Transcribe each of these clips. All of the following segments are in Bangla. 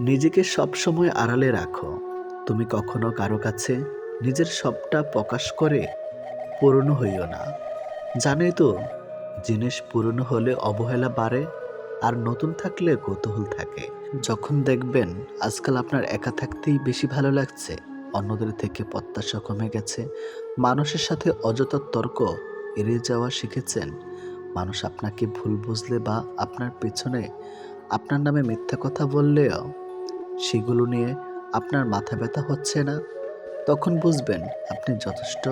নিজেকে সবসময় আড়ালে রাখো। তুমি কখনো কারও কাছে নিজের সবটা প্রকাশ করে পুরনো হইও না। জানোই তো, জিনিস পুরনো হলে অবহেলা বাড়ে আর নতুন থাকলে কৌতূহল থাকে। যখন দেখবেন আজকাল আপনার একা থাকতেই বেশি ভালো লাগছে, অন্যদের থেকে প্রত্যাশা কমে গেছে, মানুষের সাথে অযথা তর্ক এড়িয়ে যাওয়া শিখেছেন, মানুষ আপনাকে ভুল বুঝলে বা আপনার পেছনে আপনার নামে মিথ্যা কথা বললেও সেগুলো নিয়ে আপনার মাথা ব্যথা হচ্ছে না? তখন বুঝবেন আপনি যথেষ্ট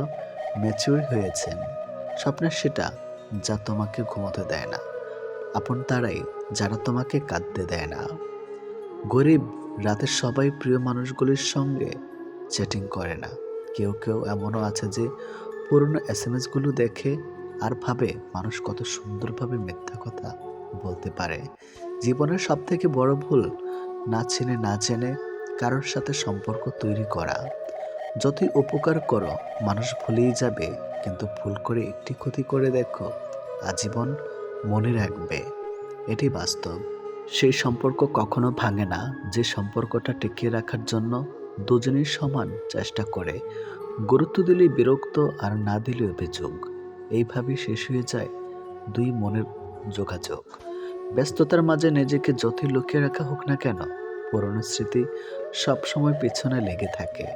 ম্যাচিউর হয়েছেন। স্বপ্নের সেটা যা তোমাকে ঘুমোতে দেয় না। আপন তারাই যারা তোমাকে কাঁদতে দেয় না। গরিব রাতে সবাই প্রিয় মানুষগুলির সঙ্গে চ্যাটিং করে না। কেউ কেউ এমনও আছে যে পুরনো এস এম এসগুলো দেখে আর ভাবে মানুষ কত সুন্দরভাবে মিথ্যা কথা বলতে পারে। জীবনের সব থেকে বড় ভুল না চিনে না জেনে কারোর সাথে সম্পর্ক তৈরি করা। যতই উপকার করো, মানুষ ভুলেই যাবে, কিন্তু ভুল করে একটি ক্ষতি করে দেখো, আজীবন মনে রাখবে। এটি বাস্তব। সেই সম্পর্ক কখনো ভাঙে না, যে সম্পর্কটা টিকিয়ে রাখার জন্য দুজনেই সমান চেষ্টা করে। গুরুত্ব দিলে বিরক্ত আর না দিলে অভিযোগ। এইভাবেই শেষ হয়ে যায় দুই মনের যোগাযোগ। ব্যস্ততার মাঝে নিজেকে যতই লুকিয়ে রাখা হোক না কেন, পুরনো স্মৃতি সবসময় পেছনে লেগে থাকে।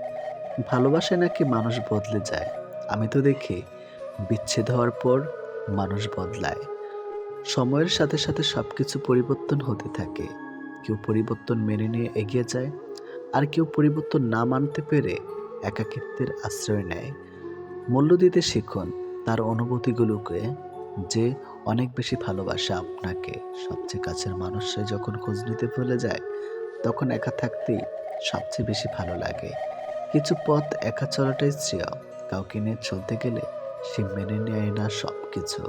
ভালোবাসে নাকি মানুষ বদলে যায়? আমি তো দেখি, বিচ্ছেদ হওয়ার পর মানুষ বদলায়। সময়ের সাথে সাথে সব কিছু পরিবর্তন হতে থাকে। কেউ পরিবর্তন মেনে নিয়ে এগিয়ে যায়, আর কেউ পরিবর্তন না মানতে পেরে একাকিত্বের আশ্রয় নেয়। মূল্য দিতে শিখুন তার অনুভূতিগুলোকে, যে অনেক বেশি ভালোবাসা আপনাকে। সবচেয়ে কাছের মানুষরা যখন খোঁজ নিতে ভুলে যায়, তখন একা থাকতেই সবচেয়ে বেশি ভালো লাগে। কিছু পথ একা চলাটাই শ্রেয়। কাউকে নিয়ে চলতে গেলে সে মেনে নেয় না সব কিছু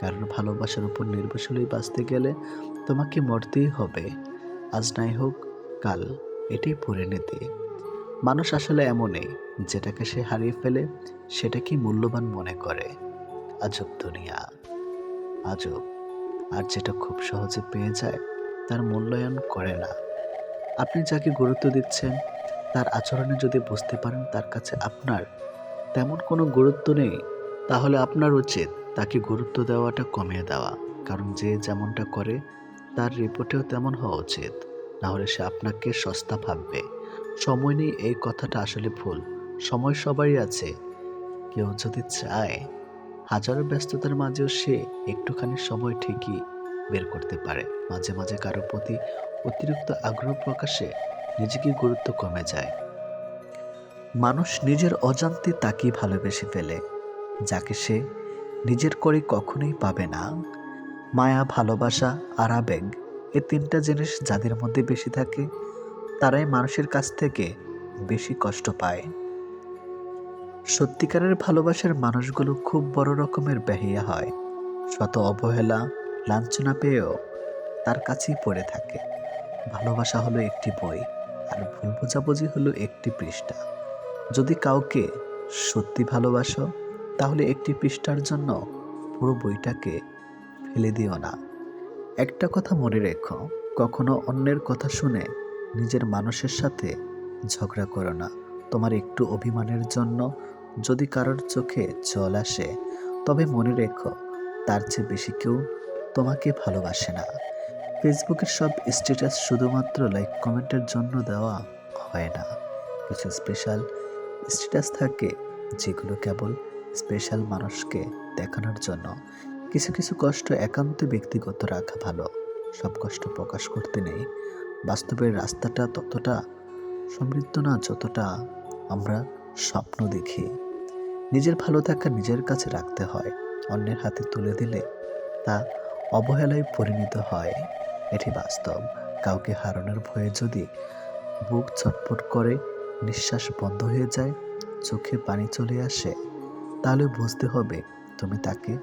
কারণ ভালোবাসার উপর নির্ভরশীলই বাঁচতে গেলে তোমাকে মরতেই হবে। আজ নাই হোক, কাল এটাই পরিণতি। মানুষ আসলে এমনই, যেটাকে সে হারিয়ে ফেলে সেটাকেই মূল্যবান মনে করে। আজব দুনিয়া। আজব আর যেটা খুব সহজে পেয়ে যায়, তার মূল্যায়ন করে না। আপনি যাকে গুরুত্ব দিচ্ছেন, তার আচরণে যদি বুঝতে পারেন তার কাছে আপনার তেমন কোনো গুরুত্ব নেই, তাহলে আপনার উচিত তাকে গুরুত্ব দেওয়াটা কমিয়ে দেওয়া। কারণ যে যেমনটা করে, তার রিপোর্টেও তেমন হওয়া উচিত। নাহলে সে আপনাকে সস্তা ভাববে। সময় নেই এই কথাটা আসলে ভুল। সময় সবারই আছে। কেউ যদি চায় হাজারো ব্যস্ততার মাঝেও সে একটুখানি সময় ঠিকই বের করতে পারে। মাঝে মাঝে কারও প্রতি অতিরিক্ত আগ্রহ প্রকাশে নিজেকে গুরুত্ব কমে যায়। মানুষ নিজের অজান্তে তাকেই ভালোবেসে ফেলে, যাকে সে নিজের করে কখনোই পাবে না। মায়া, ভালোবাসা আর আবেগ এ তিনটা জিনিস যাদের মধ্যে বেশি থাকে, তারাই মানুষের কাছ থেকে বেশি কষ্ট পায়। সত্যিকারের ভালোবাসার মানুষগুলো খুব বড় রকমের বেহিয়া হয়। শত অবহেলা, লাঞ্ছনা পেয়েও তার কাছেই পড়ে থাকে। ভালোবাসা হলো একটি বই, আর ভুল বোঝাবুঝি হলো একটি পৃষ্ঠা। যদি কাউকে সত্যি ভালোবাসো, তাহলে একটি পৃষ্ঠার জন্য পুরো বইটাকে ফেলে দিও না। একটা কথা মনে রেখো, কখনো অন্যের কথা শুনে নিজের মানুষের সাথে ঝগড়া করো না। তোমার একটু অভিমানের জন্য যদি কারোর চোখে জল আসে, তবে মনে রেখো, তার চেয়ে বেশি কেউ তোমাকে ভালোবাসে না। ফেসবুকের সব স্ট্যাটাস শুধুমাত্র লাইক, কমেন্টের জন্য দেওয়া হয় না। কিছু স্পেশাল স্ট্যাটাস থাকে, যেগুলো কেবল স্পেশাল মানুষকে দেখানোর জন্য। কিছু কিছু কষ্ট একান্ত ব্যক্তিগত রাখা ভালো। সব কষ্ট প্রকাশ করতে নেই। বাস্তবের রাস্তাটা ততটা সমৃদ্ধ না, যতটা আমরা স্বপ্ন দেখি। নিজের ভালো থাকা নিজের কাছে রাখতে হয়। অন্যের হাতে তুলে দিলে তা অবহেলায় পরিণত হয়। এটি বাস্তব। কাউকে হারানোর ভয়ে যদি বুক ছটফট করে, নিঃশ্বাস বন্ধ হয়ে যায়, চোখে পানি চলে আসে, তাহলে বুঝতে হবে তুমি তাকে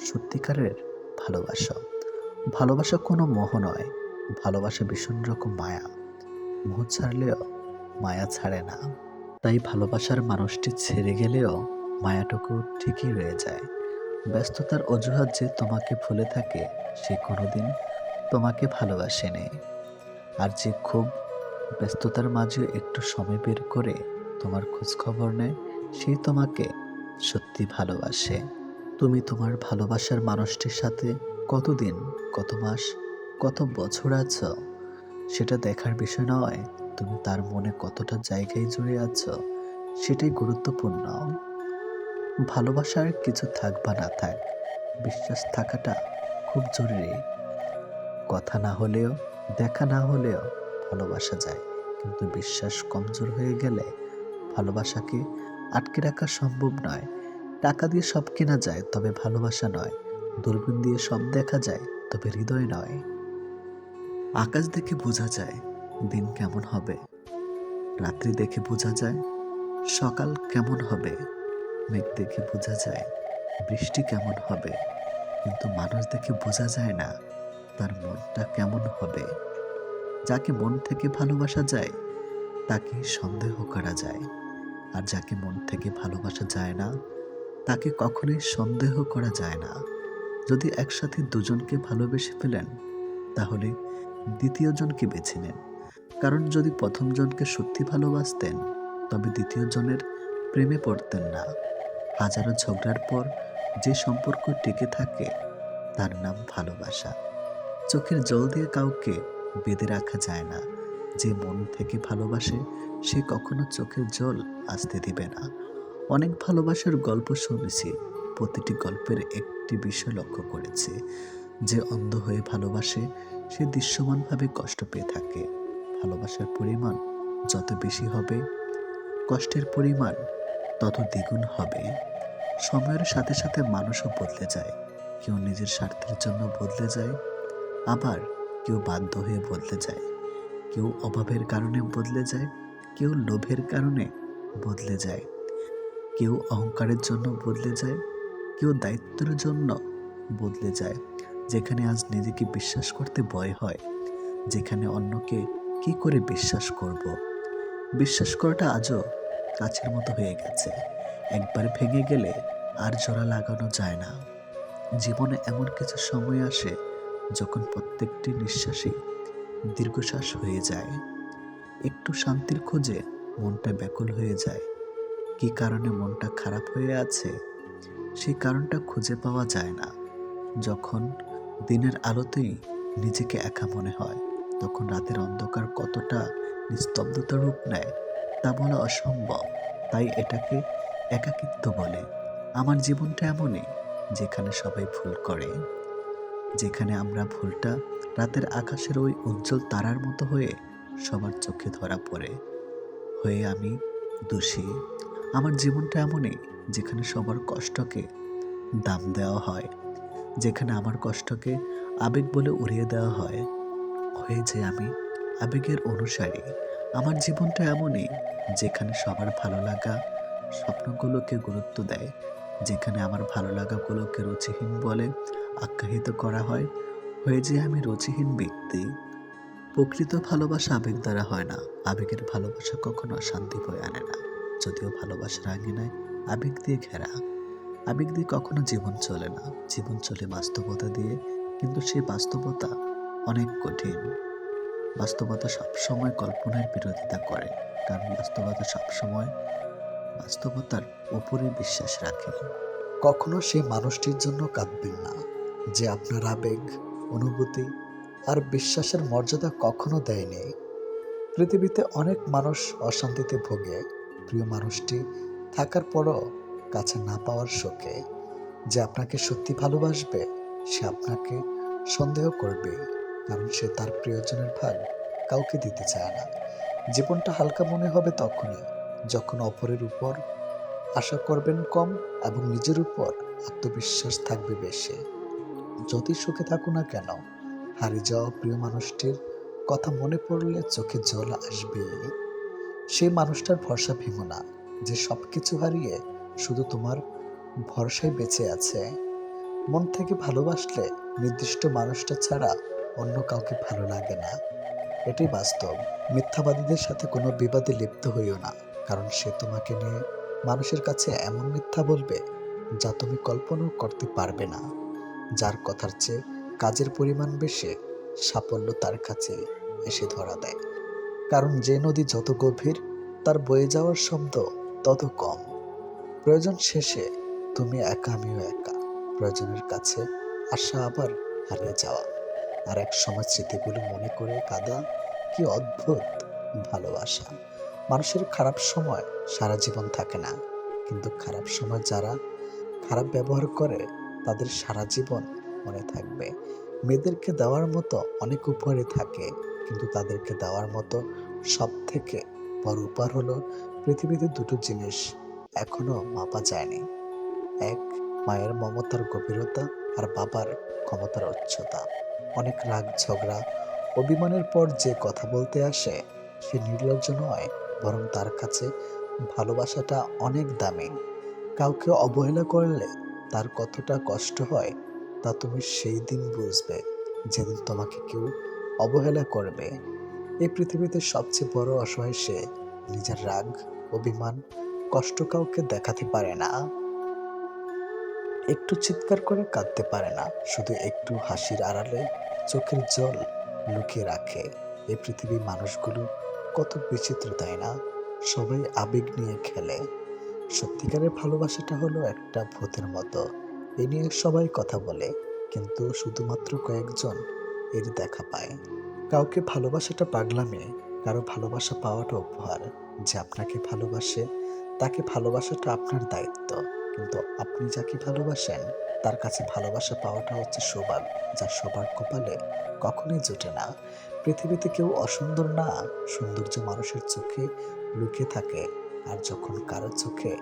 সত্যিকারের ভালোবাসো। ভালোবাসা কোনো মোহ নয়। ভালোবাসা ভীষণ রকম মায়া। মোহ ছাড়লেও মায়া ছাড়ে না। তাই ভালোবাসার মানুষটি ছেড়ে গেলেও মায়াটুকু ঠিকই রয়ে যায়। ব্যস্ততার অজুহাত যে তোমাকে ভুলে থাকে, সে কোনোদিন তোমাকে ভালোবাসেনি। আর যে খুব ব্যস্ততার মাঝে একটু সময় বের করে তোমার খোঁজখবর নেয়, সে তোমাকে সত্যি ভালোবাসে। তুমি তোমার ভালোবাসার মানুষটির সাথে কতদিন, কত মাস, কত বছর আছো, সেটা দেখার বিষয় নয়। তুমি তার মনে কতটা জায়গায় জুড়ে আছো, সেটাই গুরুত্বপূর্ণ। ভালোবাসার কিছু থাক বা না থাক, বিশ্বাস থাকাটা খুব জরুরি। কথা না হলেও, দেখা না হলেও ভালোবাসা যায়। কিন্তু বিশ্বাস কমজোর হয়ে গেলে ভালোবাসাকে আটকে রাখা সম্ভব নয়। টাকা দিয়ে সব কেনা যায়, তবে ভালোবাসা নয়। দূরবীন দিয়ে সব দেখা যায়, তবে হৃদয় নয়। আকাশ দেখে বোঝা যায়, দিন কেমন হবে। রাত্রি দেখে বোঝা যায়, সকাল কেমন হবে। মেঘ দেখে বোঝা যায়, বৃষ্টি কেমন হবে। কিন্তু মানুষ দেখে বোঝা যায় না তার মনটা কেমন হবে। যাকে মন থেকে ভালোবাসা যায়, তাকে সন্দেহ করা যায়। আর যাকে মন থেকে ভালোবাসা যায় না, তাকে কখনোই সন্দেহ করা যায় না। যদি একসাথে দুজনকে ভালোবেসে ফেলেন, তাহলে দ্বিতীয় জনকে বেছে নেন। কারণ যদি প্রথম জনকে সত্যি ভালোবাসতেন, তবে দ্বিতীয় জনের প্রেমে পড়তেন না। হাজারো ঝগড়ার পর যে সম্পর্ক টিকে থাকে, তার নাম ভালোবাসা। চোখের জল দিয়ে কাউকে বেঁধে রাখা যায় না। যে মন থেকে ভালোবাসে, সে কখনো চোখের জল আসতে দিবে না। অনেক ভালোবাসার গল্প শুনেছি, প্রতিটি গল্পের একটি বিষয় লক্ষ্য করেছে। যে অন্ধ হয়ে ভালোবাসে, সে দৃশ্যমানভাবে কষ্ট পেয়ে থাকে। ভালোবাসার পরিমাণ যত বেশি হবে, কষ্টের পরিমাণ তত দ্বিগুণ হবে। সময়ের সাথে সাথে মানুষও বদলে যায়। কেউ নিজের স্বার্থের জন্য বদলে যায়, আবার কেউ বাধ্য হয়ে বদলে যায়। কেউ অভাবের কারণে বদলে যায়, কেউ লোভের কারণে বদলে যায়। কেউ অহংকারের জন্য বদলে যায়, কেউ দায়িত্বের জন্য বদলে যায়। যেখানে আজ নিজেকে বিশ্বাস করতে ভয় হয়, যেখানে অন্যকে কি করে বিশ্বাস করব। বিশ্বাস করাটা আজও কাছের মতো হয়ে গেছে। একবার ভেঙে গেলে আর জোড়া লাগানো যায় না। জীবনে এমন কিছু সময় আসে যখন প্রত্যেকটি নিঃশ্বাসই দীর্ঘশ্বাস হয়ে যায়। একটু শান্তির খোঁজে মনটা ব্যাকুল হয়ে যায়। কী কারণে মনটা খারাপ হয়ে আছে? সেই কারণটা খুঁজে পাওয়া যায় না। যখন দিনের আলোতেই নিজেকে একা মনে হয়, তখন রাতের অন্ধকার কতটা নিস্তব্ধতা রূপ নেয় তা বলা অসম্ভব। তাই এটাকে একাকিত্ব বলে, আমার জীবনটা এমনই যেখানে সবাই ভুল করে, যেখানে আমরা ভুলটা রাতের আকাশের ওই উজ্জ্বল তারার মতো হয়ে সবার চোখে ধরা পড়ে, হয়ে আমি দোষী। আমার জীবনটা এমনই যেখানে সবার কষ্টকে দাম দেওয়া হয়, যেখানে আমার কষ্টকে আবেগ বলে উড়িয়ে দেওয়া হয়, হয়ে যে আমি আবেগের অনুসারী। আমার জীবনটা এমনই যেখানে সবার ভালো লাগা স্বপ্নগুলোকে গুরুত্ব দেয়, যেখানে আমার ভালো লাগাগুলোকে রুচিহীন বলে আখ্যায়িত করা হয়। হয়ে যে আমি রুচিহীন ব্যক্তি, প্রকৃত ভালোবাসা আবেগ দ্বারা হয় না। আবেগের ভালোবাসা কখনো শান্তি বয়ে আনে না। যদিও ভালোবাসার আঙিনায় আবেগ দিয়ে ঘেরা। আবেগ দিয়ে কখনো জীবন চলে না। জীবন চলে বাস্তবতা দিয়ে, কিন্তু সেই বাস্তবতা অনেক কঠিন। বাস্তবতা সবসময় কল্পনার বিরোধিতা করে, কারণ বাস্তবতা সবসময় বাস্তবতার উপরে বিশ্বাস রাখে কখনো সেই মানুষটির জন্য কাঁদবেন না যে আপনার আবেগ, অনুভূতি আর বিশ্বাসের মর্যাদা কখনো দেয়নি। পৃথিবীতে অনেক মানুষ অশান্তিতে ভোগে। প্রিয় মানুষটি থাকার পরও কাছে না পাওয়ার শোকে। যে আপনাকে সত্যি ভালোবাসবে, সে আপনাকে সন্দেহ করবে, কারণ সে তার প্রিয়জনের ভাগ কাউকে দিতে চায় না। জীবনটা হালকা মনে হবে তখনই। যখন অপরের উপর আশা করবেন কম এবং নিজের উপর আত্মবিশ্বাস থাকবে বেশি। যদি সুখে থাকো না কেন, হারিয়ে যাওয়া প্রিয় মানুষটির কথা মনে পড়লে চোখে জল আসবে। সেই মানুষটার ভরসা ভেঙো না, যে সব কিছু হারিয়ে শুধু তোমার ভরসায় বেঁচে আছে। মন থেকে ভালোবাসলে নির্দিষ্ট মানুষটা ছাড়া অন্য কাউকে ভালো লাগে না। এটাই বাস্তব। মিথ্যাবাদীদের সাথে কোনো বিবাদে লিপ্ত হইও না। কারণ সে তোমাকে নিয়ে মানুষের কাছে এমন মিথ্যা বলবে যা তুমি কল্পনাও করতে পারবে না। যার কথার চেয়ে কাজের পরিমাণ বেশি, সাফল্য তার কাছে এসে ধরা দেয়। কারণ যে নদী যত গভীর, তার বয়ে যাওয়ার শব্দ তত কম। প্রয়োজন শেষে তুমি একা আমিও একা। প্রয়োজনের কাছে আসা আবার হারিয়ে যাওয়া। আর এক সময় স্মৃতিগুলো মনে করে কাদা কি অদ্ভুত ভালোবাসা। মানুষের খারাপ সময় সারা জীবন থাকে না। কিন্তু খারাপ সময় যারা খারাপ ব্যবহার করে, তাদের সারা জীবন মনে থাকবে। মেয়েদেরকে দেওয়ার মতো অনেক উপহারই থাকে, কিন্তু তাদেরকে দেওয়ার মতো সব থেকে বড় উপহার হলো পৃথিবীতে দুটো জিনিস এখনও মাপা যায়নি। এক, মায়ের মমতার গভীরতা আর বাবার ক্ষমতার উচ্চতা। অনেক রাগ, ঝগড়া, অভিমানের পর যে কথা বলতে আসে, সে নির্লজ্জ নয়। বরং তার কাছে ভালোবাসাটা অনেক দামি। কাউকে অবহেলা করলে তার কতটা কষ্ট হয়, তা তুমি সেই দিন বুঝবে, যেদিন তোমাকে কেউ অবহেলা করবে। এই পৃথিবীতে সবচেয়ে বড় অসহায় সে নিজের রাগ, অভিমান, কষ্ট কাউকে দেখাতে পারে না। একটু চিৎকার করে কাঁদতে পারে না, শুধু একটু হাসির আড়ালে চোখের জল লুকিয়ে রাখে। এই পৃথিবীর মানুষগুলো কত বিচিত্র, তাই না? সবাই আবেগ নিয়ে খেলে। সত্যিকারের ভালোবাসাটা হলো একটা ভূতের মতো। এ নিয়ে সবাই কথা বলে, কিন্তু শুধুমাত্র কয়েকজন এর দেখা পায়। কাউকে ভালোবাসাটা পাগলামে, কারও ভালোবাসা পাওয়াটা উপহার। যে আপনাকে ভালোবাসে, তাকে ভালোবাসাটা আপনার দায়িত্ব। কিন্তু আপনি যাকে ভালোবাসেন তার কাছে ভালোবাসা পাওয়াটা হচ্ছে সৌভাগ্য যা সবার কপালে কখনোই জোটে না। পৃথিবীতে কেউ অসুন্দর না, সৌন্দর্য মানুষের চোখে লুকিয়ে থাকে। আর যখন কারও চোখে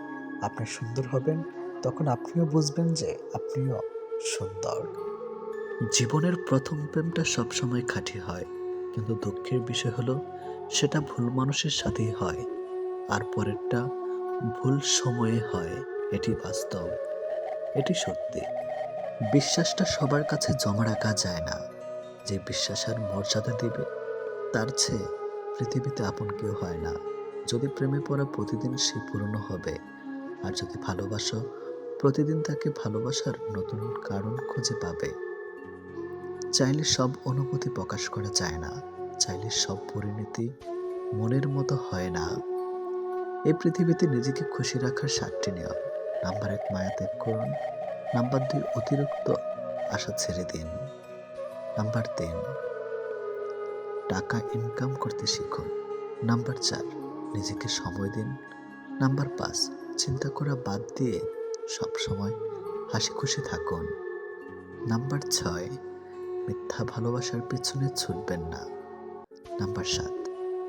আপনি সুন্দর হবেন, তখন আপনিও বুঝবেন যে আপনিও সুন্দর। জীবনের প্রথম প্রেমটা সবসময় খাঁটি হয়, কিন্তু দুঃখের বিষয় হলো, সেটা ভুল মানুষের সাথেই হয়, আর পরেরটা ভুল সময়ে হয়, এটি বাস্তব। এটি সত্যি। বিশ্বাসটা সবার কাছে জমা রাখা যায় না। যে বিশ্বাস আর মর্যাদা দেবে, তার চেয়ে পৃথিবীতে আপন কেউ হয় না। যদি প্রেমে পড়া প্রতিদিন সে পুরনো হবে, আর যদি ভালোবাসো, প্রতিদিন তাকে ভালোবাসার নতুন কারণ খুঁজে পাবে। চাইলে সব অনুভূতি প্রকাশ করা যায় না। চাইলে সব পরিণতি মনের মতো হয় না। এই পৃথিবীতে নিজেকে খুশি রাখার সাতটি নিয়ম। নাম্বার এক মায়া ত্যাগ করুন নাম্বার দুই, অতিরিক্ত আশা ছেড়ে দিন। নাম্বার তিন, টাকা ইনকাম করতে শিখুন। নাম্বার চার, নিজেকে সময় দিন। নাম্বার পাঁচ, চিন্তা করা বাদ দিয়ে সব সময় হাসি খুশি থাকুন। নাম্বার ছয়, মিথ্যা ভালোবাসার পিছনে ছুটবেন না। নাম্বার সাত,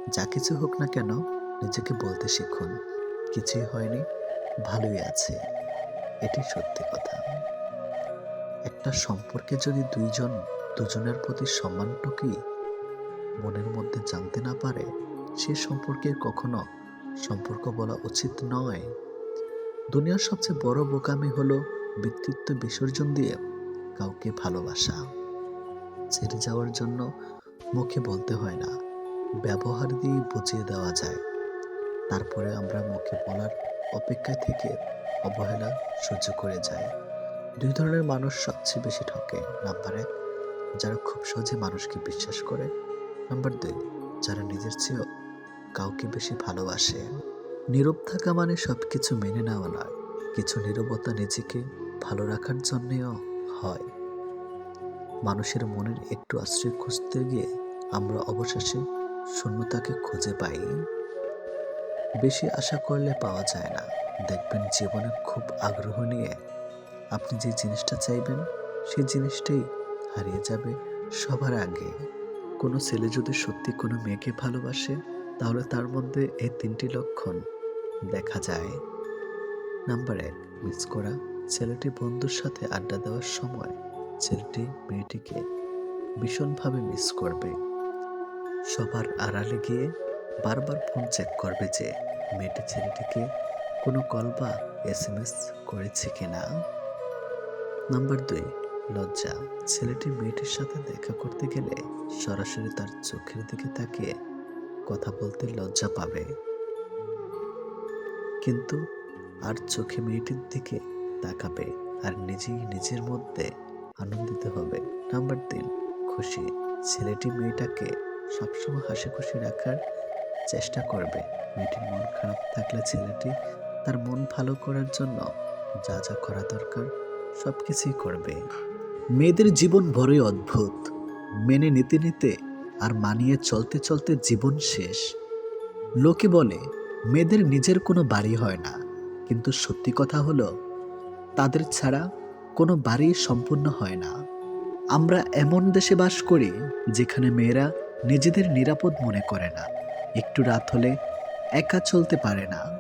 যা কিছু হোক না কেন নিজেকে বলতে শিখুন। কিছুই হয়নি ভালোই আছে এটি সত্যি কথা। একটা সম্পর্কে যদি দুইজন দুজনের প্রতি সম্মানটুকুই মনের মধ্যে জানতে না পারে, সে সম্পর্কে কখনো সম্পর্ক বলা উচিত নয়। দুনিয়ার সবচেয়ে বড় বোকামি হলো ব্যক্তিত্ব বিসর্জন দিয়ে কাউকে ভালোবাসা। ছেড়ে যাওয়ার জন্য মুখে বলতে হয় না, ব্যবহার দিয়ে বুঝিয়ে দেওয়া যায়। তারপরে আমরা মুখে বলার অপেক্ষায় থেকে অবহেলা সহ্য করে যায়। দুই ধরনের মানুষ সবচেয়ে বেশি ঠকে। নাম্বার এক, যারা খুব সহজে মানুষকে বিশ্বাস করে। নাম্বার দুই, যারা নিজের চেয়েও কাউকে বেশি ভালোবাসে। নীরব থাকা মানে সব কিছু মেনে নেওয়া নয়। কিছু নীরবতা নিজেকে ভালো রাখার জন্যেও হয়। মানুষের মনের একটু আশ্রয় খুঁজতে গিয়ে আমরা অবশেষে শূন্যতাকে খুঁজে পাই। বেশি আশা করলে পাওয়া যায় না। দেখবেন জীবনে খুব আগ্রহ নিয়ে আপনি যে জিনিসটা চাইবেন, সেই জিনিসটাই হারিয়ে যাবে সবার আগে। কোনো ছেলে যদি সত্যি কোনো মেয়েকে ভালোবাসে, তাহলে তার মধ্যে এই তিনটি লক্ষণ দেখা যায়। নাম্বার এক, মিস করা। ছেলেটি বন্ধুর সাথে আড্ডা দেওয়ার সময় ছেলেটি মেয়েটিকে ভীষণভাবে মিস করবে। সবার আড়ালে গিয়ে বারবার ফোন চেক করবে যে মেয়েটি ছেলেটিকে কোনো কল বা এস এম এস করেছে কিনা। নাম্বার দুই, লজ্জা। ছেলেটি মেয়েটির সাথে দেখা করতে গেলে সরাসরি তার চোখের দিকে তাকিয়ে কথা বলতে লজ্জা পাবে। কিন্তু আর চোখে মেয়েটির দিকে তাকাবে আর নিজেই নিজের মধ্যে আনন্দিত হবে। নাম্বার তিন, খুশি। ছেলেটি মেয়েটাকে সবসময় হাসি খুশি রাখার চেষ্টা করবে। মেয়েটির মন খারাপ থাকলে ছেলেটি তার মন ভালো করার জন্য যা যা করা দরকার সব কিছুই করবে। মেয়েদের জীবন বড়ই অদ্ভুত। মেনে নিতে নিতে আর মানিয়ে চলতে চলতে জীবন শেষ। লোকে বলে, মেয়েদের নিজের কোনো বাড়ি হয় না। কিন্তু সত্যি কথা হলো, তাদের ছাড়া কোনো বাড়ি সম্পূর্ণ হয় না। আমরা এমন দেশে বাস করি যেখানে মেয়েরা নিজেদের নিরাপদ মনে করে না। একটু রাত হলে একা চলতে পারে না।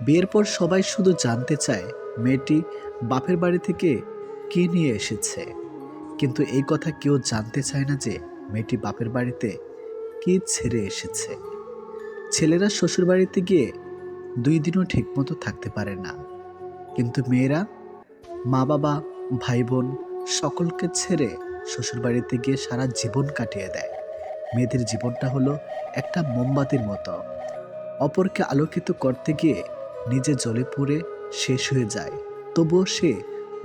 বিয়ের পর সবাই শুধু জানতে চায়, মেয়েটি বাপের বাড়ি থেকে কে নিয়ে এসেছে। কিন্তু এই কথা কেউ জানতে চায় না যে মেয়েটি বাপের বাড়িতে কি ছেড়ে এসেছে। ছেলেরা শ্বশুর বাড়িতে গিয়ে দুই দিনও ঠিকমতো থাকতে পারে না। কিন্তু মেয়েরা মা বাবা ভাই বোন সকলকে ছেড়ে শ্বশুরবাড়িতে গিয়ে সারা জীবন কাটিয়ে দেয়। মেয়েদের জীবনটা হলো একটা মোমবাতির মতো। অপরকে আলোকিত করতে গিয়ে নিজে জলে পড়ে শেষ হয়ে যায়। তবুও সে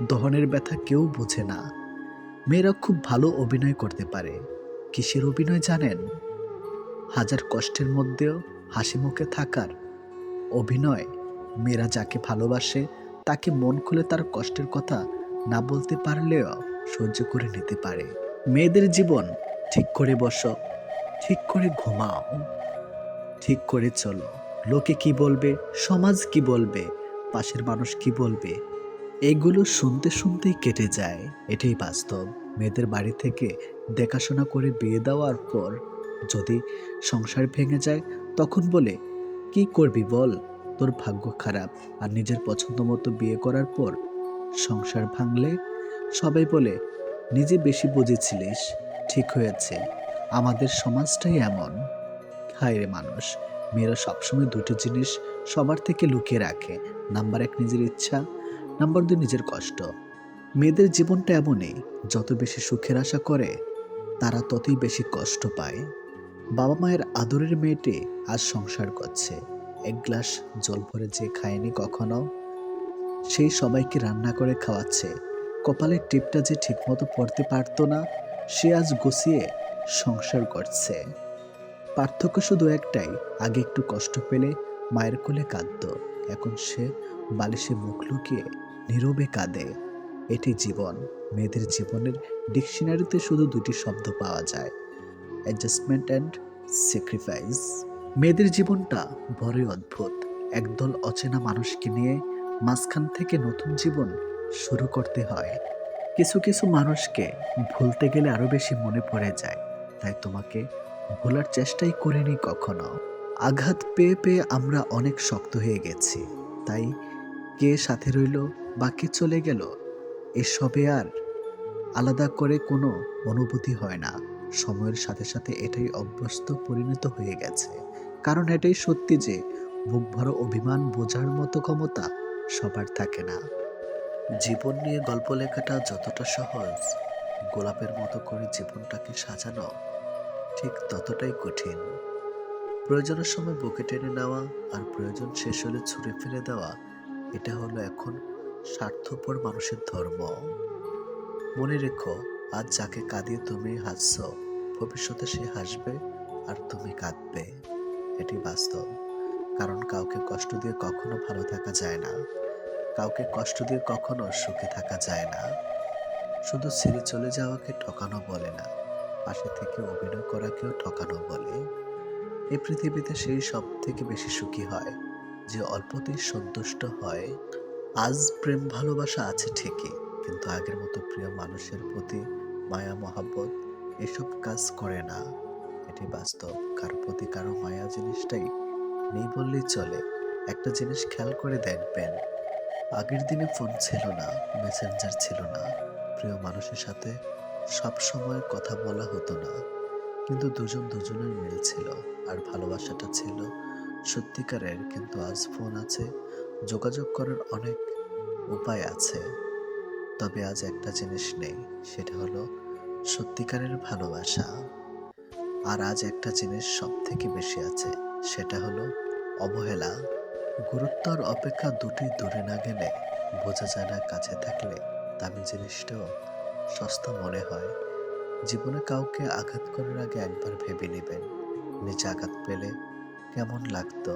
দহনের ব্যথা কেউ বোঝে না। মেয়েরা খুব ভালো অভিনয় করতে পারে। কিসের অভিনয় জানেন? হাজার কষ্টের মধ্যেও হাসি মুখে থাকার অভিনয় মেয়েরা যাকে ভালোবাসে, তাকে মন খুলে তার কষ্টের কথা না বলতে পারলেও সহ্য করে নিতে পারে। মেয়েদের জীবন ঠিক করে বসো। ঠিক করে ঘুমাও। ঠিক করে চলো। লোকে কি বলবে? সমাজ কি বলবে? পাশের মানুষ কি বলবে? এগুলো শুনতে শুনতেই কেটে যায়। এটাই বাস্তব। মেয়েদের বাড়ি থেকে দেখাশোনা করে বিয়ে দেওয়ার পর যদি সংসার ভেঙে যায়, তখন বলে, কি করবি বল? তোর ভাগ্য খারাপ। আর নিজের পছন্দ মতো বিয়ে করার পর সংসার ভাঙলে? সবাই বলে, নিজে বেশি বুঝেছিলিস। ঠিক হয়েছে। আমাদের সমাজটাই এমন। হায় রে মানুষ, মেয়েরা সবসময় দুটো জিনিস সবার থেকে লুকিয়ে রাখে। নাম্বার এক, নিজের ইচ্ছা। নাম্বার দুই, নিজের কষ্ট। মেয়েদের জীবনটা এমনই, যত বেশি সুখের আশা করে, তারা ততই বেশি কষ্ট পায়। বাবা মায়ের আদরের মেয়েটি আজ সংসার করছে। এক গ্লাস জল ভরে যে খায়নি কখনো, সেই সবাইকে রান্না করে খাওয়াচ্ছে। কপালের টিপটা যে ঠিকমতো পড়তে পারতো না, সে আজ গুছিয়ে সংসার করছে। পার্থক্য শুধু একটাই, আগে একটু কষ্ট পেলে মায়ের কোলে কাঁদত, এখন সে বালিশে মুখ লুকিয়ে নীরবে কাঁদে। এটি জীবন, মেয়েদের জীবনের ডিকশনারিতে শুধু দুটি শব্দ পাওয়া যায় অ্যাডজাস্টমেন্ট অ্যান্ড স্যাক্রিফাইস মেয়েদের জীবনটা বড়ই অদ্ভুত, একদল অচেনা মানুষকে নিয়ে মাঝখান থেকে নতুন জীবন শুরু করতে হয়। কিছু কিছু মানুষকে ভুলতে গেলে আরও বেশি মনে পড়ে যায়। তাই তোমাকে ভোলার চেষ্টাই করিনি কখনো। আঘাত পেয়ে পেয়ে আমরা অনেক শক্ত হয়ে গেছি। তাই কে সাথে রইল বা কে চলে গেল, এসবে আর আলাদা করে কোনো অনুভূতি হয় না। সময়ের সাথে সাথে এটাই অভ্যস্ত পরিণত হয়ে গেছে। কারণ এটাই সত্যি যে বুক ভরা অভিমান বোঝার মতো ক্ষমতা সবার থাকে না। জীবন নিয়ে গল্প লেখাটা যতটা সহজ গোলাপের মতো করে জীবনটাকে সাজানো ঠিক ততটাই কঠিন। প্রয়োজনের সময় বুকে টেনে নেওয়া আর প্রয়োজন শেষ হলে ছুঁড়ে ফেলে দেওয়া, এটা হলো এখন স্বার্থপর মানুষের ধর্ম। মনে রেখো, আজ যাকে কাঁদিয়ে তুমি হাসছ, ভবিষ্যতে সে হাসবে আর তুমি কাঁদবে। এটি বাস্তব। কারণ কাউকে কষ্ট দিয়ে কখনো ভালো থাকা যায় না। কাউকে কষ্ট দিয়ে কখনো সুখে থাকা যায় না। শুধু ছেড়ে চলে যাওয়াকে ঠকানো বলে না, পাশে থেকে অভিনয় করাকেও ঠকানো বলে। এই পৃথিবীতে সেই সব থেকে বেশি সুখী হয়, যে অল্পতেই সন্তুষ্ট হয়। আজ প্রেম ভালোবাসা আছে ঠিকই, কিন্তু আগের মতো প্রিয় মানুষের প্রতি মায়া, মহাব্বত এসব কাজ করে না। এটি বাস্তব, কার প্রতি কারও মায়া জিনিসটাই নেই বললেই চলে। একটা জিনিস খেয়াল করে দেখবেন, আগের দিনে ফোন ছিল না মেসেঞ্জার ছিল না। প্রিয় মানুষের সাথে সব সময় কথা বলা হতো না। কিন্তু দুজন দুজনের মিল ছিল আর ভালোবাসাটা ছিল সত্যিকারের, কিন্তু আজ ফোন আছে, যোগাযোগ করার অনেক উপায় আছে। তবে আজ একটা জিনিস নেই, সেটা হলো সত্যিকারের ভালোবাসা। আর আজ একটা জিনিস সব থেকে বেশি আছে, সেটা হলো অবহেলা। গুরুত্বর অপেক্ষা দুটি দূরে না গেলে বোঝা যায় না কাছে থাকলে। দামি জিনিসটাও সস্তা মনে হয়। জীবনে কাউকে আঘাত করার আগে একবার ভেবে নেবেন, নিজে আঘাত পেলে কেমন লাগতো?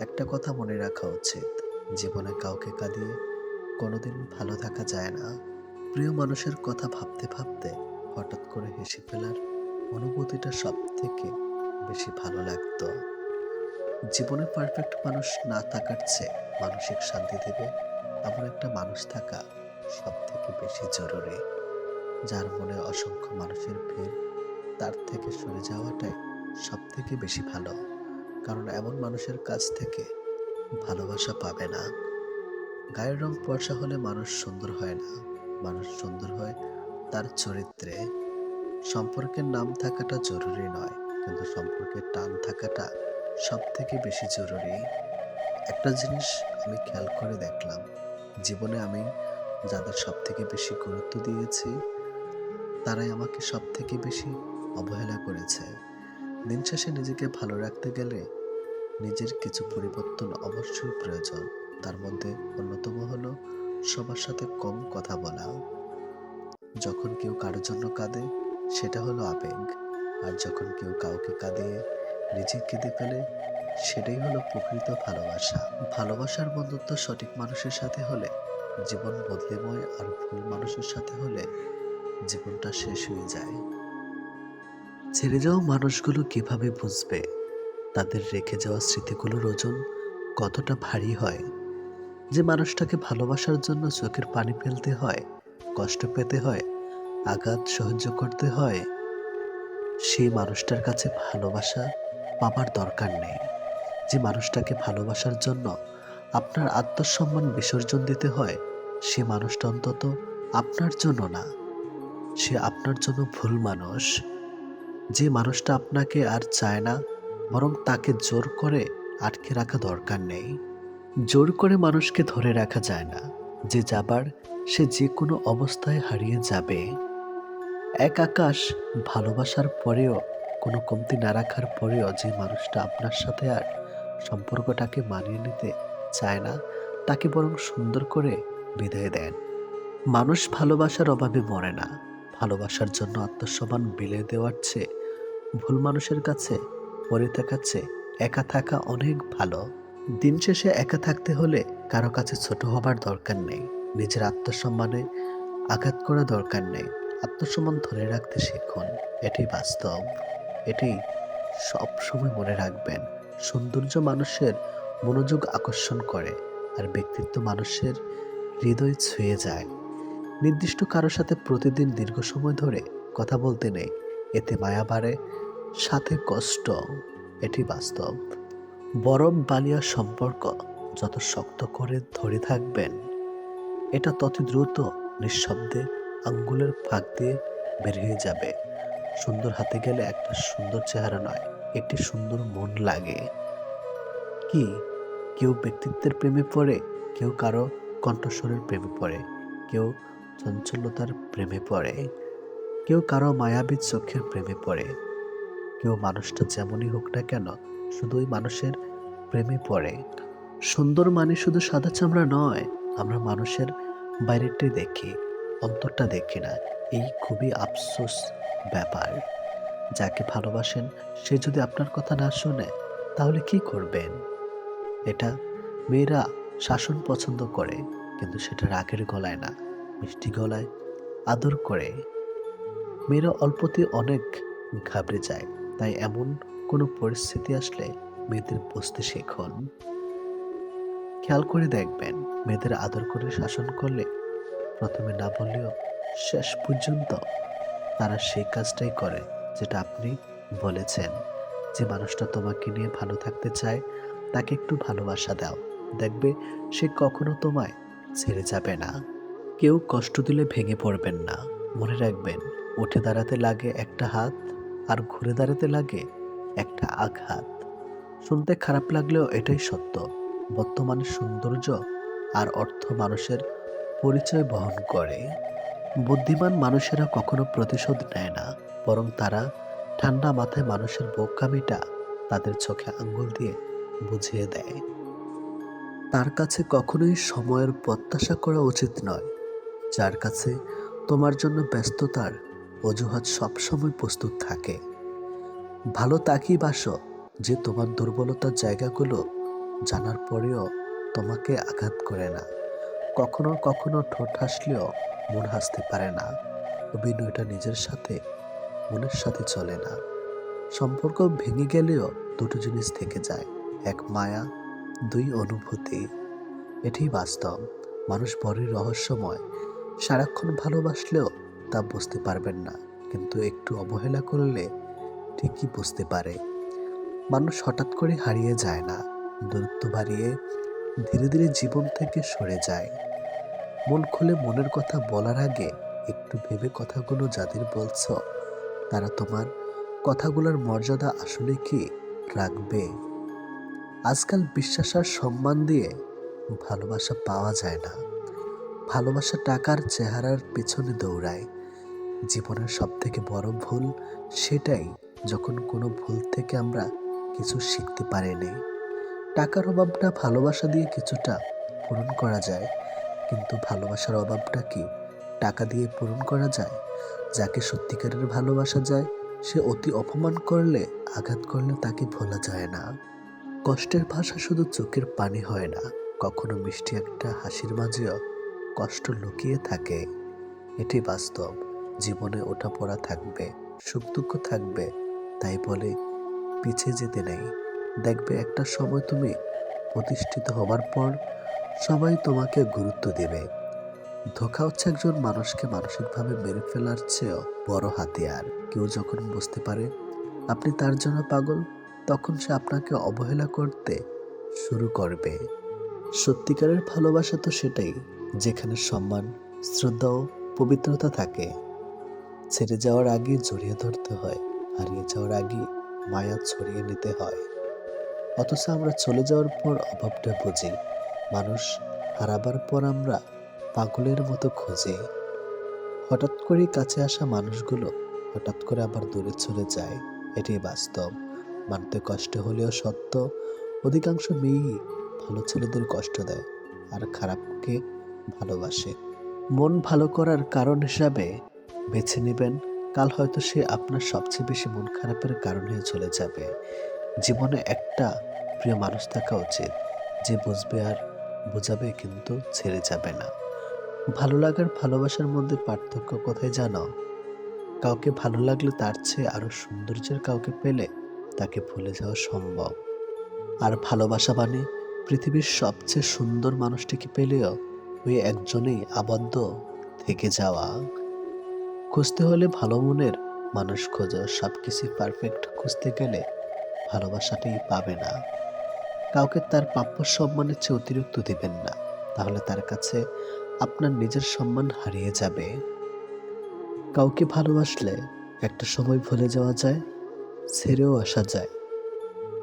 একটা কথা মনে রাখা উচিত, জীবনে কাউকে কাঁদিয়ে কোনোদিন ভালো থাকা যায় না। প্রিয় মানুষের কথা ভাবতে ভাবতে হঠাৎ করে হেসে ফেলার অনুভূতিটা সব থেকে বেশি ভালো লাগতো। জীবনে পারফেক্ট মানুষ না থাকার চেয়ে মানসিক শান্তি দেবে এমন একটা মানুষ থাকা সব থেকে বেশি জরুরি, যার মনে অসংখ্য মানুষের ভিড়, তার থেকে সরে যাওয়াটাই সব থেকে বেশি ভালো। কারণ এমন মানুষের কাছ থেকে ভালোবাসা পাবে না। গায়ের রং পয়সা হলে মানুষ সুন্দর হয় না। মানুষ সুন্দর হয় তার চরিত্রে। সম্পর্কের নাম থাকাটা জরুরি নয়, কিন্তু সম্পর্কের টান থাকাটা সব থেকে বেশি জরুরি। একটা জিনিস আমি খেয়াল করে দেখলাম, জীবনে আমি যাদের সবথেকে বেশি গুরুত্ব দিয়েছি, তারাই আমাকে সবথেকে বেশি অবহেলা করেছে। দিন শেষে নিজেকে ভালো রাখতে গেলে নিজের কিছু পরিবর্তন অবশ্যই প্রয়োজন। তার মধ্যে অন্যতম হলো সবার সাথে কম কথা বলা। যখন কেউ কারোর জন্য কাঁদে, সেটা হলো আবেগ। আর যখন কেউ কাউকে কাঁদিয়ে নিজে কেঁদে ফেলে, সেটাই হলো প্রকৃত ভালোবাসা। ভালোবাসার বন্ধুত্ব সঠিক মানুষের সাথে হলে জীবন বদলেময় আর ভুল মানুষের সাথে হলে জীবনটা শেষ হয়ে যায়। ছেড়ে যাওয়া মানুষগুলো কীভাবে বুঝবে? তাদের রেখে যাওয়া স্মৃতিগুলোর ওজন কতটা ভারী হয়? যে মানুষটাকে ভালোবাসার জন্য চোখের পানি ফেলতে হয়, কষ্ট পেতে হয়, আঘাত সহ্য করতে হয়, সেই মানুষটার কাছে ভালোবাসা পাবার দরকার নেই। যে মানুষটাকে ভালোবাসার জন্য আপনার আত্মসম্মান বিসর্জন দিতে হয় সে মানুষটা অন্তত আপনার জন্য না। সে আপনার জন্য ভুল মানুষ। যে মানুষটা আপনাকে আর চায় না, বরং তাকে জোর করে আটকে রাখা দরকার নেই। জোর করে মানুষকে ধরে রাখা যায় না। যে যাবার, সে যে কোনো অবস্থায় হারিয়ে যাবে। এক আকাশ ভালোবাসার পরেও, কোনো কমতি না রাখার পরেও যে মানুষটা আপনার সাথে আর সম্পর্কটাকে মানিয়ে নিতে চায় না, তাকে বরং সুন্দর করে বিদায় দেন। মানুষ ভালোবাসার অভাবে মরে না। ভালোবাসার জন্য আত্মসম্মান বিলে দেওয়ার চেয়ে ভুল মানুষের কাছে, পড়ে থাকাচ্ছে একা থাকা অনেক ভালো। দিন শেষে একা থাকতে হলে কারও কাছে ছোট হবার দরকার নেই। নিজের আত্মসম্মানে আঘাত করা দরকার নেই। আত্মসম্মান ধরে রাখতে শিখুন। এটি বাস্তব। এটি সব সময় মনে রাখবেন। সৌন্দর্য মানুষের মনোযোগ আকর্ষণ করে। আর ব্যক্তিত্ব মানুষের হৃদয় ছুঁয়ে যায়। নির্দিষ্ট কারোর সাথে প্রতিদিন দীর্ঘ সময় ধরে কথা বলতে নেই। এতে মায়া বাড়ে, সাথে কষ্ট, এটি বাস্তব। বরফ বালিয়ার সম্পর্ক যত শক্ত করে ধরে থাকবেন, এটা তত দ্রুত নিঃশব্দে আঙ্গুলের ফাঁক দিয়ে বের হয়ে যাবে। সুন্দর হাতে গেলে একটা সুন্দর চেহারা নয়, একটি সুন্দর মন লাগে। কি? কেউ ব্যক্তিত্বের প্রেমে পড়ে, কেউ কারও কণ্ঠস্বরের প্রেমে পড়ে। কেউ চঞ্চলতার প্রেমে পড়ে। কেউ কারও মায়াবী চোখের প্রেমে পড়ে। কেউ মানুষটা যেমনই হোক না কেন, শুধুই মানুষের প্রেমে পড়ে। সুন্দর মানে শুধু সাদা চামড়া নয়, আমরা মানুষের বাইরেটাই দেখি, অন্তরটা দেখি না। এই খুবই আফসোস ব্যাপার। যাকে ভালোবাসেন, সে যদি আপনার কথা না শোনে, তাহলে কি করবেন? এটা মেয়েরা শাসন পছন্দ করে, কিন্তু সেটা রাগের গলায় না, মিষ্টি গলায় আদর করে। মেয়েরা অল্পতে অনেক ঘাবড়ে যায়, তাই এমন কোনো পরিস্থিতি আসলে মেয়েদের বুঝতে শেখুন। খেয়াল করে দেখবেন, মেয়েদের আদর করে শাসন করলে প্রথমে না বললেও শেষ পর্যন্ত তারা সেই কাজটাই করে যেটা আপনি বলেছেন। যে মানুষটা তোমাকে নিয়ে ভালো থাকতে চায়, তাকে একটু ভালোবাসা দাও। দেখবে সে কখনো তোমায় ছেড়ে যাবে না। কেউ কষ্ট দিলে ভেঙে পড়বেন না। মনে রাখবেন, উঠে দাঁড়াতে লাগে একটা হাত আর ঘুরে দাঁড়াতে লাগে একটা আঘাত। শুনতে খারাপ লাগলেও এটাই সত্য। বর্তমানে সৌন্দর্য আর অর্থ মানুষের পরিচয় বহন করে। বুদ্ধিমান মানুষেরা কখনো প্রতিশোধ নেয় না, বরং তারা ঠান্ডা মাথায় মানুষের বোকামিটা তাদের চোখে আঙ্গুল দিয়ে বুঝিয়ে দেয়। তার কাছে কখনোই সময়ের প্রত্যাশা করা উচিত নয়। যার কাছে তোমার জন্য ব্যস্ততার অজুহাত সবসময় প্রস্তুত থাকে। ভালো তাকেই বাসো যে তোমার দুর্বলতার জায়গাগুলো জানার পরেও তোমাকে আঘাত করে না। কখনো কখনো ঠোঁট হাসলেও মন হাসতে পারে না। অভিনয়টা নিজের সাথে, মনের সাথে চলে না। সম্পর্ক ভেঙে গেলেও দুটো জিনিস থেকে যায়। এক মায়া দুই অনুভূতি। এটি বাস্তব। মানুষ বড়ই রহস্যময়। সারাক্ষণ ভালোবাসলেও তা বুঝতে পারবেন না। কিন্তু একটু অবহেলা করলে ঠিকই বুঝতে পারে। মানুষ হঠাৎ করে হারিয়ে যায় না। দূরত্ব বাড়িয়ে ধীরে ধীরে জীবন থেকে সরে যায়। মন খুলে মনের কথা বলার আগে একটু ভেবে কথাগুলো যাদের বলছো, তারা তোমার কথাগুলোর মর্যাদা আসলে কি, রাখবে? আজকাল বিশ্বাস আর সম্মান দিয়ে ভালোবাসা পাওয়া যায় না। ভালোবাসা টাকার চেহারার পেছনে দৌড়ায়। জীবনের সব থেকে বড় ভুল সেটাই যখন কোনো ভুল থেকে আমরা কিছু শিখতে পারিনি। টাকার অভাবটা ভালোবাসা দিয়ে কিছুটা পূরণ করা যায়। কিন্তু ভালোবাসার অভাবটা কি টাকা দিয়ে পূরণ করা যায়? যাকে সত্যিকারের ভালোবাসা যায়, সে অতি অপমান করলে, আঘাত করলে তাকে ভোলা যায় না। কষ্টের ভাষা শুধু চোখের পানি হয় না, কখনো মিষ্টি একটা হাসির মাঝেও কষ্ট লুকিয়ে থাকে। এটি বাস্তব, জীবনে ওঠা পড়া থাকবে, সুখ দুঃখ থাকবে, তাই বলে পিছিয়ে যেতে নেই। দেখবে একটা সময় তুমি প্রতিষ্ঠিত হবার পর সবাই তোমাকে গুরুত্ব দেবে। ধোকা হচ্ছে একজন মানুষকে মানসিকভাবে মেরে ফেলার চেয়েও বড় হাতিয়ার। কেউ যখন বুঝতে পারে আপনি তার জন্য পাগল তখন সে আপনাকে অবহেলা করতে শুরু করবে। সত্যিকারের ভালোবাসা তো সেটাই, যেখানে সম্মান, শ্রদ্ধা ও পবিত্রতা থাকে। ছেড়ে যাওয়ার আগে জড়িয়ে ধরতে হয়, হারিয়ে যাওয়ার আগে মায়া ছড়িয়ে নিতে হয়। অথচ আমরা চলে যাওয়ার পর অভাবটা বুঝি। মানুষ হারাবার পর আমরা পাগলের মতো খোঁজে। হঠাৎ করে কাছে আসা মানুষগুলো হঠাৎ করে আবার দূরে চলে যায়, এটাই বাস্তব। মানতে কষ্ট হলেও সত্য, অধিকাংশ মেয়েই ভালো ছেলেদের কষ্ট দেয় আর খারাপকে ভালোবাসে। মন ভালো করার কারণ হিসাবে বেছে নেবেন, কাল হয়তো সে আপনার সবচেয়ে বেশি মন খারাপের কারণ হয়ে চলে যাবে। জীবনে একটা প্রিয় মানুষ থাকা উচিত, যে বুঝবে আর বোঝাবে কিন্তু ছেড়ে যাবে না। ভালো লাগার ভালোবাসার মধ্যে পার্থক্য কোথায় জানো? কাউকে ভালো লাগলে তার চেয়ে আরও সৌন্দর্যের কাউকে পেলে তাকে ভুলে যাওয়া সম্ভব। আর ভালোবাসা মানে পৃথিবীর সবচেয়ে সুন্দর মানুষটিকে পেলেও ওই একজনেই আবদ্ধ থেকে যাওয়া। খুঁজতে হলে ভালো মনের মানুষ খোঁজো। সব কিছু পারফেক্ট খুঁজতে গেলে ভালোবাসাটাই পাবে না। কাউকে তার প্রাপ্য সম্মানের চেয়ে অতিরিক্ত দেবেন না। তাহলে তার কাছে আপনার নিজের সম্মান হারিয়ে যাবে। কাউকে ভালোবাসলে একটা সময় ভুলে যাওয়া যায়। ছেড়েও আসা যায়।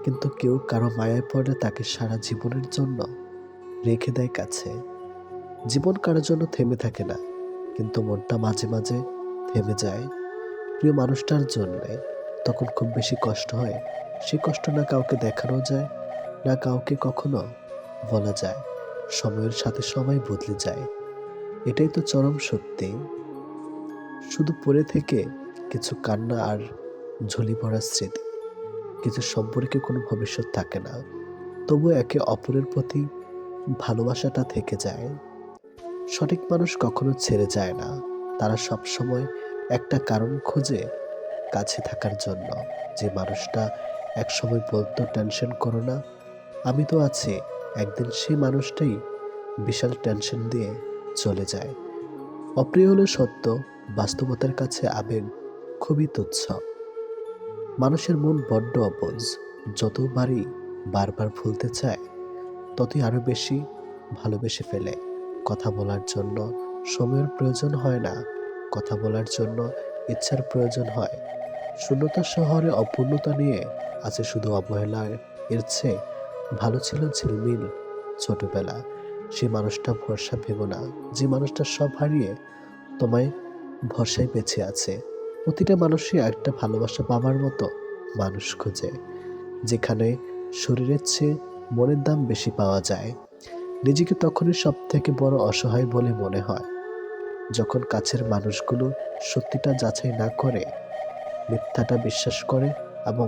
কিন্তু কেউ কারও মায়ায় পড়লে তাকে সারা জীবনের জন্য রেখে দেয় কাছে। জীবন কারোর জন্য থেমে থাকে না, কিন্তু মনটা মাঝে মাঝে থেমে যায়। প্রিয় মানুষটার জন্যে তখন খুব বেশি কষ্ট হয়। সে কষ্ট না কাউকে দেখানো যায়, না কাউকে কখনো বলা যায়। সময়ের সাথে সময় বদলে যায়। এটাই তো চরম সত্যি। শুধু পড়ে থেকে কিছু কান্না আর ঝুলি পড়া স্মৃতি। কিছু সম্পর্কে কোনো ভবিষ্যৎ থাকে না। তবু একে অপরের প্রতি ভালোবাসাটা থেকে যায়। সঠিক মানুষ কখনো ছেড়ে যায় না। তারা সব সময় একটা কারণ খোঁজে কাছে থাকার জন্য। যে মানুষটা এক সময় বলতো, টেনশন করো না। আমি তো আছি। একদিন সেই মানুষটাই বিশাল টেনশন দিয়ে চলে যায়। অপ্রিয় হলে সত্য, বাস্তবতার কাছে আবেগ খুবই তুচ্ছ। মানুষের মন বড্ড অপোজ যতবারই বারবার ভুলতে চায়, ততই আরও বেশি ভালোবেসে ফেলে। কথা বলার জন্য সময়ের প্রয়োজন হয় না। কথা বলার জন্য ইচ্ছার প্রয়োজন হয়। শূন্যতা শহরে অপূর্ণতা নিয়ে আছে শুধু অবহেলা এর চেয়ে ভালো ছিল ঝিলমিল ছোটবেলা। সে মানুষটা ভরসা ভেব না। যে মানুষটা সব হারিয়ে তোমায় ভরসায় বেঁচে আছে। প্রতিটা মানুষই একটা ভালোবাসা পাবার মতো মানুষ খুঁজে, যেখানে শরীরের চেয়ে মনের দাম বেশি পাওয়া যায়। নিজেকে তখনই সব থেকে বড় অসহায় বলে মনে হয়, যখন কাছের মানুষগুলো সত্যিটা যাচাই না করে, মিথ্যাটা বিশ্বাস করে এবং